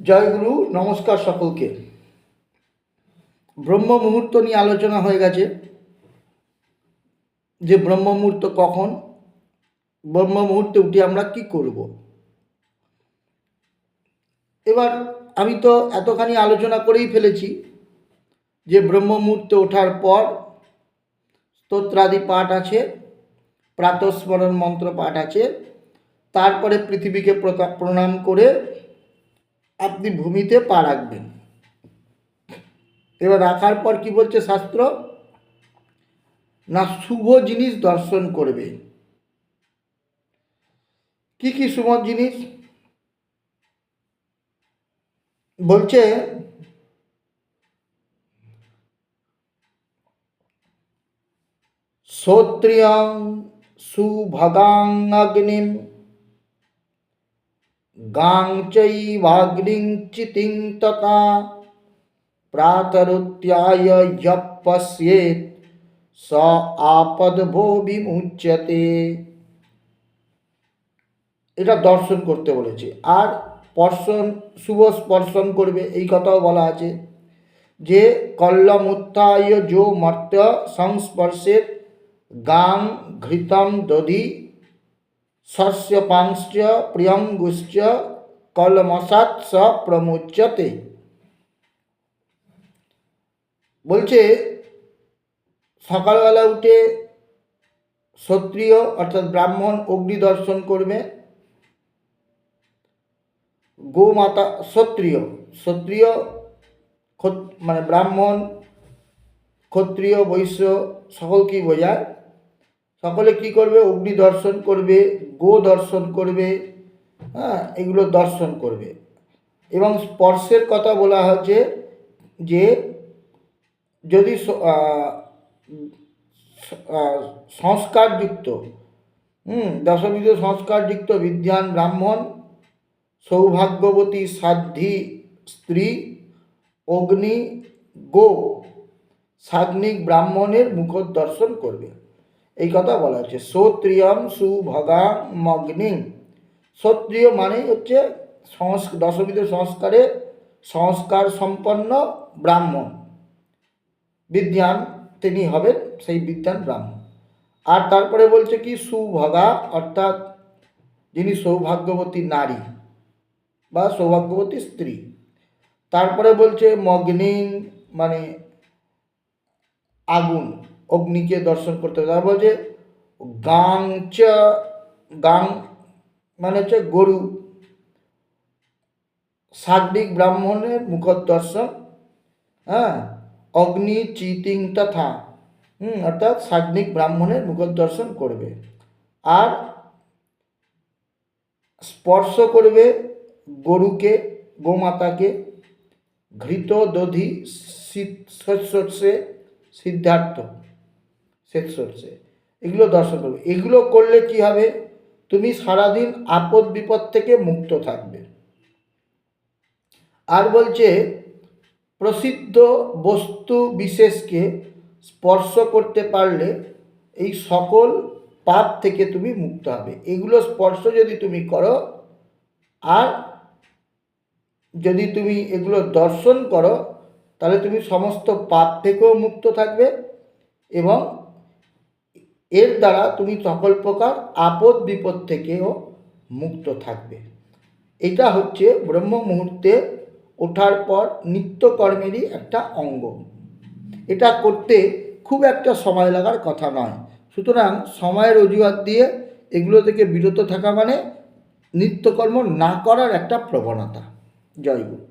জয়গুরু নমস্কার সকলকে। ব্রহ্ম মুহূর্ত নিয়ে আলোচনা হয়ে গেছে। যে ব্রহ্ম মুহূর্ত কখন, ব্রহ্ম মুহূর্তে উঠে আমরা কি করব? এবার আমি তো এতখানি আলোচনা করেই ফেলেছি যে ব্রহ্ম মুহূর্তে ওঠার পর স্তোত্রাদি পাঠ আছে, প্রাতঃস্মরণ মন্ত্র পাঠ আছে, তারপরে পৃথিবীকে প্রণাম করে আপনি ভূমিতে পা রাখবেন। এবার রাখার পর কি বলছে শাস্ত্র? না শুভ জিনিস দর্শন করবে। কি কি শুভ জিনিস? বলছে শ্রোত্রিয়ং সুভগাং অগ্নিম গাং চৈবাগ্নিং চিতিং তথা প্রাতরুত্যায় পশ্যেত স আপদভো বিমুচ্যতে এটা দর্শন করতে বলেছে। আর স্পর্শন শুভ স্পর্শন করবে, এই কথাও বলা আছে যে কল্লমুত্থায় যো মর্ত সংস্পর্শেত গাং ঘৃতম দধি শস্যপাংশ্চ প্রিয়ঙ্গুশ্চ কলমসাৎ স প্রমুচ্যতে। বলছে, সকালবেলা উঠে ক্ষত্রিয় অর্থাৎ ব্রাহ্মণ অগ্নি দর্শন করবে। গোমাতা ক্ষত্রিয় ক্ষত্রিয় ক্ষত- মানে ব্রাহ্মণ, ক্ষত্রিয়, বৈশ্য, সকলকেই বোঝায়। সকলে কি করবে? অগ্নি দর্শন করবে, গো দর্শন করবে হ্যাঁ এগুলো দর্শন করবে। এবং স্পর্শের কথা বলা হচ্ছে যে যদি সংস্কারযুক্ত, হুম দশবিধ সংস্কারযুক্ত বিদ্যান ব্রাহ্মণ, সৌভাগ্যবতী সাধ্বী স্ত্রী, অগ্নি, গো সাগ্নিক ব্রাহ্মণের মুখদর্শন করবে। এই কথা বলা হচ্ছে। শ্রোত্রিয়ম সুভগা মগ্নি। সত্রিয় মানে হচ্ছে সংস দশবিধ সংস্কারে সংস্কার সম্পন্ন ব্রাহ্মণ। বিদ্যান তিনি হবেন সেই বিদ্যান ব্রাহ্মণ। আর তারপরে বলছে কি, সুভগা, অর্থাৎ যিনি সৌভাগ্যবতী নারী বা সৌভাগ্যবতী স্ত্রী। তারপরে বলছে মগ্নি মানে আগুন। অগ্নিকে দর্শন করতে হবে। তারপর বলছে গাং গাং মানে হচ্ছে গরু। সাগ্নিক ব্রাহ্মণের মুখর দর্শন হ্যাঁ? অগ্নি, চিতিং তথা, হুম, অর্থাৎ সাগ্নিক ব্রাহ্মণের মুখদর্শন করবে। আর স্পর্শ করবে গরুকে, গোমাতাকে। ঘৃত দধি শস্যে সিদ্ধার্থ। সর্ষে এগুলো দর্শন করবে এগুলো করলে কি হবে? তুমি সারাদিন আপদ বিপদ থেকে মুক্ত থাকবে। আর বলছে, প্রসিদ্ধ বস্তু বিশেষকে স্পর্শ করতে পারলে এই সকল পাপ থেকে তুমি মুক্ত হবে। এগুলো স্পর্শ যদি তুমি করো, আর যদি তুমি এগুলো দর্শন করো, তাহলে তুমি সমস্ত পাপ থেকেও মুক্ত থাকবে এবং এর দ্বারা তুমি সকল প্রকার আপদ বিপদ থেকেও মুক্ত থাকবে। এটা হচ্ছে ব্রহ্ম মুহূর্তে ওঠার পর নিত্যকর্মেরই একটা অঙ্গ। এটা করতে খুব একটা সময় লাগার কথা নয়। সুতরাং সময়ের অজুহাত দিয়ে এগুলো থেকে বিরত থাকা মানে নিত্যকর্ম না করার একটা প্রবণতা। জয়গুরু